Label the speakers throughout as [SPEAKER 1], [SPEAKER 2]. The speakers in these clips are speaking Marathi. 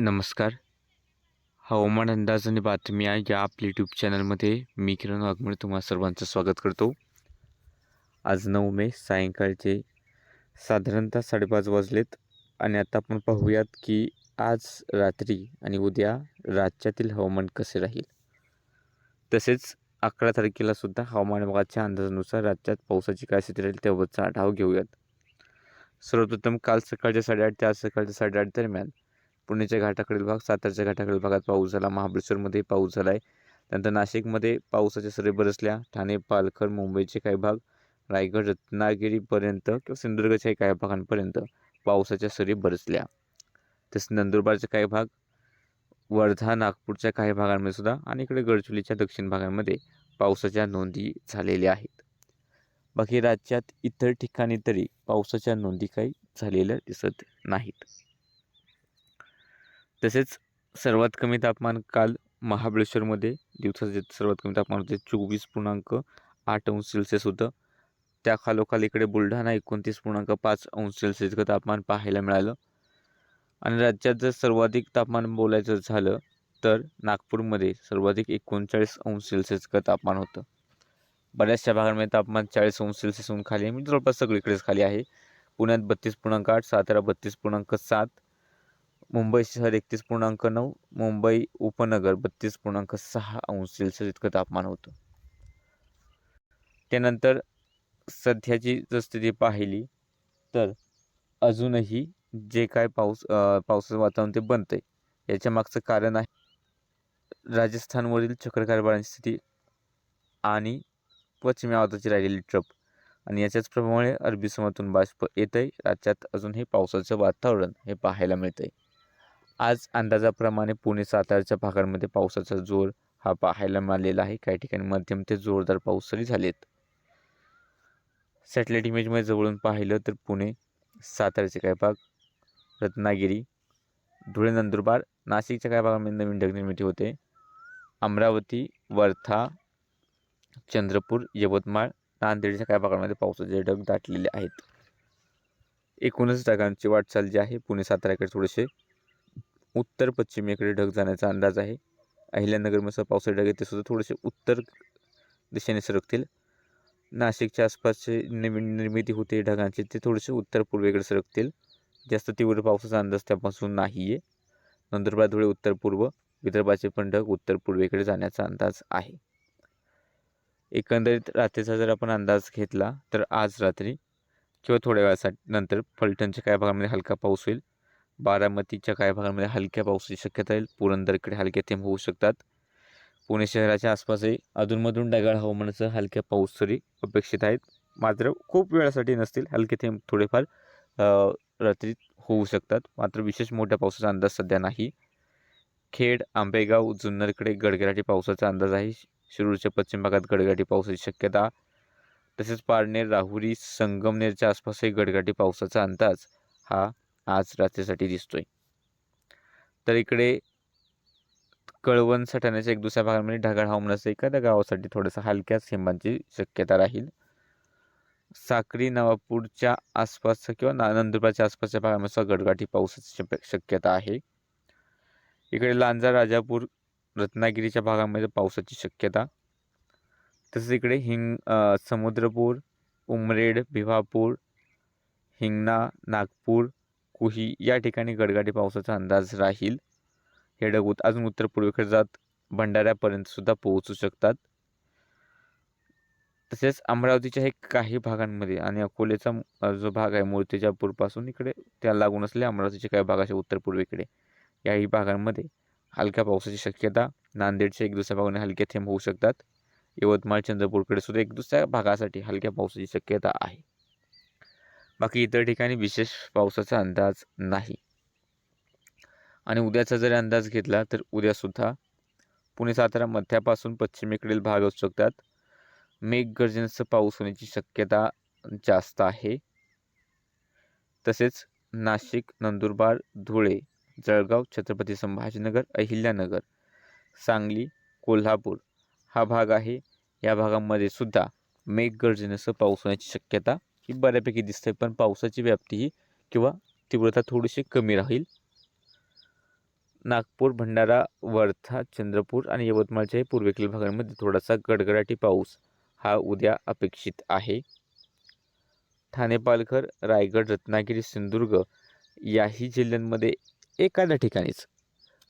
[SPEAKER 1] नमस्कार. हवामान अंदाज आणि बातम्या या आपल्या यूट्यूब चॅनलमध्ये मी किरण वाघमोडे तुम्हा सर्वांचं स्वागत करतो. आज नऊ मे सायंकाळचे साधारणतः साडेपाच वाजलेत आणि आता आपण पाहूयात की आज रात्री आणि उद्या राज्यातील हवामान कसे राहील. तसेच अकरा तारखेला सुद्धा हवामान विभागाच्या अंदाजानुसार राज्यात पावसाची काय स्थिती राहील त्याबाबतचा आढावा घेऊयात. सर्वप्रथम काल सकाळच्या साडेआठ ते आज सकाळच्या साडेआठ दरम्यान पुण्याच्या घाटाकडील भाग सातारच्या घाटाकडील भागात पाऊस झाला. महाबळेश्वरमध्ये पाऊस झाला आहे त्यानंतर नाशिकमध्ये पावसाच्या सरी बरसल्या. ठाणे पालघर मुंबईचे काही भाग रायगड रत्नागिरीपर्यंत किंवा सिंधुदुर्गच्या काही भागांपर्यंत पावसाच्या सरी बरसल्या. तसेच नंदुरबारचे काही भाग वर्धा नागपूरच्या काही भागांमध्ये सुद्धा आणि इकडे गडचिरोलीच्या दक्षिण भागांमध्ये पावसाच्या नोंदी झालेल्या आहेत. बाकी राज्यात इतर ठिकाणी तरी पावसाच्या नोंदी काही झालेल्या दिसत नाहीत. तसेच सर्वात कमी तापमान काल महाबळेश्वरमध्ये दिवसाचे सर्वात कमी तापमान होते चोवीस पूर्णांक आठ अंश सेल्सिअस होतं. त्या खालोखाल इकडे बुलढाणा एकोणतीस पूर्णांक पाच अंश सेल्सिअस इतकं तापमान पाहायला मिळालं. आणि राज्यात जर सर्वाधिक तापमान बोलायचं झालं तर नागपूरमध्ये सर्वाधिक एकोणचाळीस अंश सेल्सिअस इतकं तापमान होतं. बऱ्याचशा भागांमध्ये तापमान चाळीस अंश सेल्सिअसहून खाली आहे. म्हणजे जवळपास सगळीकडेच खाली आहे. पुण्यात बत्तीस पूर्णांक आठ सातारा बत्तीस पूर्णांक सात मुंबई शहर एकतीस पूर्णांक नऊ मुंबई उपनगर बत्तीस पूर्णांक सहा अंश सेल्सिअस इतकं तापमान होतं. त्यानंतर सध्याची जर स्थिती पाहिली तर अजूनही जे काय पाऊस पावसाचं वातावरण ते बनतं आहे याच्या मागचं कारण आहे राजस्थानवरील चक्रकारभारांची स्थिती आणि पश्चिमी आवाजाची राहिलेली ट्रप आणि याच्याच प्रभावामुळे अरबी समुद्रातून बाष्प येत आहे राज्यात अजून हे पावसाचं वातावरण हे पाहायला मिळतं आहे आज अंदाजाप्रमाणे पुणे सातारच्या भागांमध्ये पावसाचा जोर हा पाहायला मिळालेला आहे. काही ठिकाणी मध्यम ते जोरदार पाऊस तरी झालेत. सॅटेलाईट इमेजमध्ये जवळून पाहिलं तर पुणे सातारचे काही भाग रत्नागिरी धुळे नंदुरबार नाशिकच्या काही भागामध्ये नवीन ढगनिर्मिती होते. अमरावती वर्धा चंद्रपूर यवतमाळ नांदेडच्या काही भागांमध्ये पावसाचे ढग दाटलेले आहेत. एकूणच ढगांची वाटचाल जी आहे पुणे साताराकडे थोडेसे उत्तर पश्चिमेकडे ढग जाण्याचा अंदाज आहे. अहिल्यानगरमध्ये पावसाळी ढग ते सुद्धा थोडेसे उत्तर दिशेने सरकतील. नाशिकच्या आसपासचे नवीन निर्मिती होते ढगांची ते थोडेसे उत्तर पूर्वेकडे सरकतील. जास्त तीव्र पावसाचा अंदाज त्यापासून नाही आहे नंदुरबार धुळे उत्तर पूर्व विदर्भाचे पण ढग उत्तर पूर्वेकडे जाण्याचा अंदाज आहे. एकंदरीत रात्रीचा जर आपण अंदाज घेतला तर आज रात्री किंवा थोड्या वेळासाठी नंतर फलटणच्या काही भागामध्ये हलका पाऊस होईल. बारामतीच्या काही भागांमध्ये हलक्या पावसाची शक्यता येईल पुरंदरकडे हलके थेंब होऊ शकतात. पुणे शहराच्या आसपासही अधूनमधून ढगाळ हवामानाचं हलक्या पाऊस तरी अपेक्षित आहेत. मात्र खूप वेळासाठी नसतील हलके थेंब थोडेफार रात्रीत होऊ शकतात. मात्र विशेष मोठ्या पावसाचा अंदाज सध्या नाही. खेड आंबेगाव जुन्नरकडे गडगडाटी पावसाचा अंदाज आहे. शिरूरच्या पश्चिम भागात गडगाटी पावसाची शक्यता. तसेच पारनेर राहुरी संगमनेरच्या आसपासही गडगाटी पावसाचा अंदाज हा आज रात्रीसाठी दिसतोय. तर इकडे कळवण सटाण्याच्या एक दुसऱ्या भागामध्ये ढगाळ हवामानाचं एखाद्या गावासाठी थोडंसं हलक्या सिंबांची शक्यता राहील. साक्री नवापूरच्या आसपासचा किंवा नंदुरबारच्या आसपासच्या भागामध्ये गडगाठी पावसाची शक्यता आहे. इकडे लांजा राजापूर रत्नागिरीच्या भागामध्ये पावसाची शक्यता. तसेच इकडे हिंग समुद्रपूर उमरेड भिवापूर हिंगणा नागपूर कुही या ठिकाणी गडगाडी पावसाचा अंदाज राहील. हे ढग अजून उत्तर पूर्वेकडे जात भंडाऱ्यापर्यंतसुद्धा पोहोचू शकतात. तसेच अमरावतीच्या हे काही भागांमध्ये आणि अकोलेचा जो भाग आहे मूर्तिजापूरपासून इकडे त्या लागून असलेल्या अमरावतीच्या काही भागाच्या उत्तर पूर्वेकडे याही भागांमध्ये हलक्या पावसाची शक्यता नांदेडच्या एक दुसऱ्या भागाने हलके थेंब होऊ शकतात. यवतमाळ चंद्रपूरकडे सुद्धा एक दुसऱ्या भागासाठी हलक्या पावसाची शक्यता आहे. बाकी इतर ठिकाणी विशेष पावसाचा अंदाज नाही. आणि उद्याचा जर अंदाज घेतला तर उद्यासुद्धा पुणे सातारा मध्यापासून पश्चिमेकडील भाग असू शकतात. मेघगर्जनेचं पाऊस होण्याची शक्यता जास्त आहे. तसेच नाशिक नंदुरबार धुळे जळगाव छत्रपती संभाजीनगर अहिल्यानगर सांगली कोल्हापूर हा भाग आहे. या भागामध्ये सुद्धा मेघगर्जनेसह पाऊस होण्याची शक्यता ही बऱ्यापैकी दिसते पण पावसाची व्याप्ती ही किंवा तीव्रता थोडीशी कमी राहील. नागपूर भंडारा वर्धा चंद्रपूर आणि यवतमाळच्या पूर्वेकडील भागांमध्ये थोडासा गडगडाटी पाऊस हा उद्या अपेक्षित आहे. ठाणे पालघर रायगड रत्नागिरी सिंधुदुर्ग याही जिल्ह्यांमध्ये एखाद्या ठिकाणीच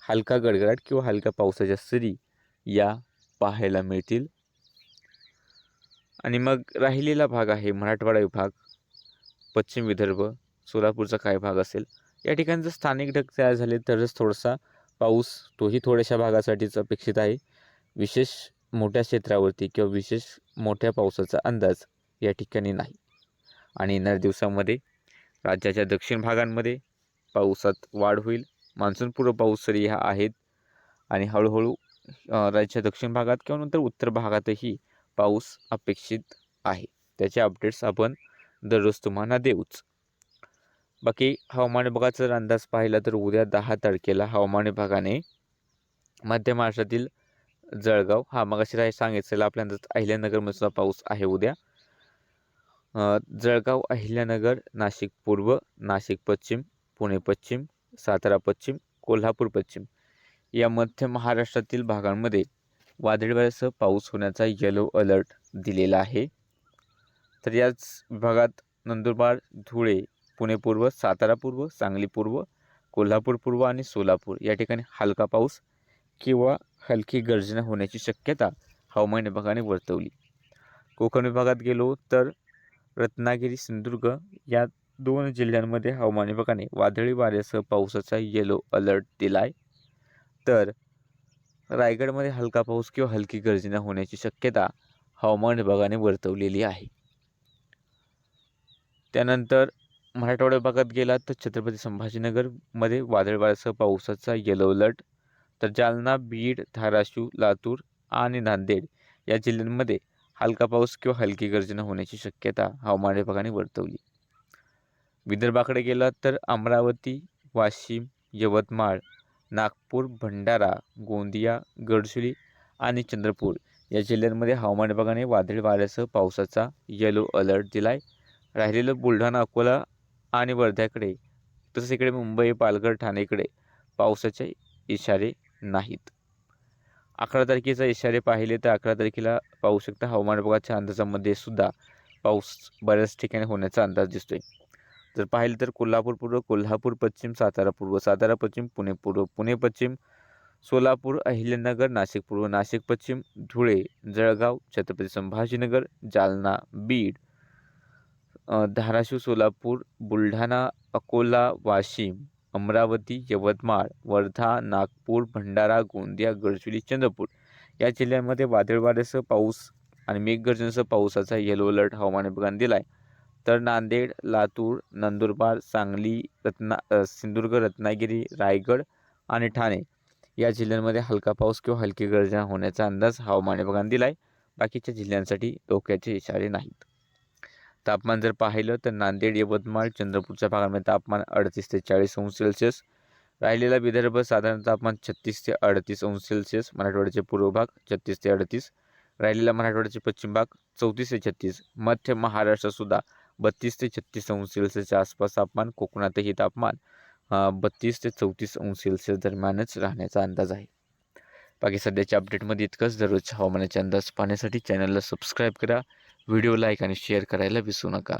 [SPEAKER 1] हलका गडगडाट किंवा हलका पावसाच्या सरी या पाहायला मिळतील. आणि मग राहिलेला भाग आहे मराठवाडा विभाग पश्चिम विदर्भ सोलापूरचा काय भाग असेल या ठिकाणी जर स्थानिक ढग तयार झाले तरच थोडासा पाऊस तोही थोड्याशा भागासाठीच अपेक्षित आहे. विशेष मोठ्या क्षेत्रावरती किंवा विशेष मोठ्या पावसाचा अंदाज या ठिकाणी नाही. आणि येणाऱ्या दिवसामध्ये राज्याच्या दक्षिण भागांमध्ये पावसात वाढ होईल. मान्सूनपूर्व पाऊस तरी ह्या आहेत. आणि हळूहळू राज्याच्या दक्षिण भागात किंवा नंतर उत्तर भागातही पाऊस अपेक्षित आहे. त्याचे अपडेट्स आपण दररोज तुम्हाला देऊच. बाकी हवामान विभागाचा जर अंदाज पाहिला तर उद्या दहा तारखेला हवामान विभागाने मध्य महाराष्ट्रातील जळगाव हा मग अशी सांगितलेला सांगितलेलं आपल्या अहिल्यानगरमध्ये सुद्धा पाऊस आहे उद्या. जळगाव अहिल्यानगर नाशिक पूर्व नाशिक पश्चिम पुणे पश्चिम सातारा पश्चिम कोल्हापूर पश्चिम या मध्य महाराष्ट्रातील भागांमध्ये वादळी वाऱ्यासह पाऊस होण्याचा येलो अलर्ट दिलेला आहे. तर याच विभागात नंदुरबार धुळे पुणे पूर्व सातारा पूर्व सांगली पूर्व कोल्हापूर पूर्व आणि सोलापूर या ठिकाणी हलका पाऊस किंवा हलकी गर्जना होण्याची शक्यता हवामान विभागाने वर्तवली. कोकण विभागात गेलो तर रत्नागिरी सिंधुदुर्ग या दोन जिल्ह्यांमध्ये हवामान विभागाने वादळी वाऱ्यासह पावसाचा येलो अलर्ट दिला आहे तर रायगडमध्ये हलका पाऊस किंवा हलकी गर्जना होण्याची शक्यता हवामान विभागाने वर्तवलेली आहे. त्यानंतर मराठवाडा विभागात गेला तर छत्रपती संभाजीनगरमध्ये वादळवाऱ्यासह पावसाचा येलो अलर्ट तर जालना बीड धाराशिव लातूर आणि नांदेड या जिल्ह्यांमध्ये हलका पाऊस किंवा हलकी गर्जना होण्याची शक्यता हवामान विभागाने वर्तवली. विदर्भाकडे गेला तर अमरावती वाशिम यवतमाळ नागपूर भंडारा गोंदिया गडचिरोली आणि चंद्रपूर या जिल्ह्यांमध्ये हवामान विभागाने वादळी वाऱ्यासह पावसाचा येलो अलर्ट दिला आहे राहिलेलं बुलढाणा अकोला आणि वर्ध्याकडे तसंच इकडे मुंबई पालघर ठाणेकडे पावसाचे इशारे नाहीत. अकरा तारखेचा इशारे पाहिले तर अकरा तारखेला पाहू शकता हवामान विभागाच्या अंदाजामध्ये सुद्धा पाऊस बऱ्याच ठिकाणी होण्याचा अंदाज दिसतोय. जर पाहिलं तर कोल्हापूर पूर्व कोल्हापूर पश्चिम सातारा पूर्व सातारा पश्चिम पुणे पूर्व पुणे पश्चिम सोलापूर अहिल्यानगर नाशिक पूर्व नाशिक पश्चिम धुळे जळगाव छत्रपती संभाजीनगर जालना बीड धाराशिव सोलापूर बुलढाणा अकोला वाशिम अमरावती यवतमाळ वर्धा नागपूर भंडारा गोंदिया गडचिरोली चंद्रपूर या जिल्ह्यांमध्ये वादळ वाऱ्यासह पाऊस आणि मेघगर्जनेसह पावसाचा येलो अलर्ट हवामान विभागाने दिला आहे तर नांदेड लातूर नंदुरबार सांगली रत्ना सिंधुदुर्ग रत्नागिरी रायगड आणि ठाणे या जिल्ह्यांमध्ये हलका पाऊस किंवा हलकी गर्जना होण्याचा अंदाज हवामान विभागाने दिला आहे बाकीच्या जिल्ह्यांसाठी धोक्याचे इशारे नाहीत. तापमान जर पाहिलं तर नांदेड यवतमाळ चंद्रपूरच्या भागामध्ये तापमान अडतीस ते चाळीस अंश सेल्सिअस. राहिलेला विदर्भ साधारण तापमान छत्तीस ते अडतीस अंश सेल्सिअस. मराठवाड्याचे पूर्व भाग छत्तीस ते अडतीस. राहिलेला मराठवाड्याचे पश्चिम भाग चौतीस ते छत्तीस. मध्य महाराष्ट्रसुद्धा बत्तीस ते छत्तीस अंश सेल्सिअसच्या आसपास तापमान कोकणातही तापमान बत्तीस ते चौतीस अंश सेल्सिअस दरम्यानच राहण्याचा अंदाज आहे. बाकी सध्याच्या अपडेटमध्ये इतकंच. दररोजच्या हवामानाचे अंदाज पाहण्यासाठी चॅनलला सबस्क्राईब करा. व्हिडिओ लाईक आणि शेअर करायला विसरू नका.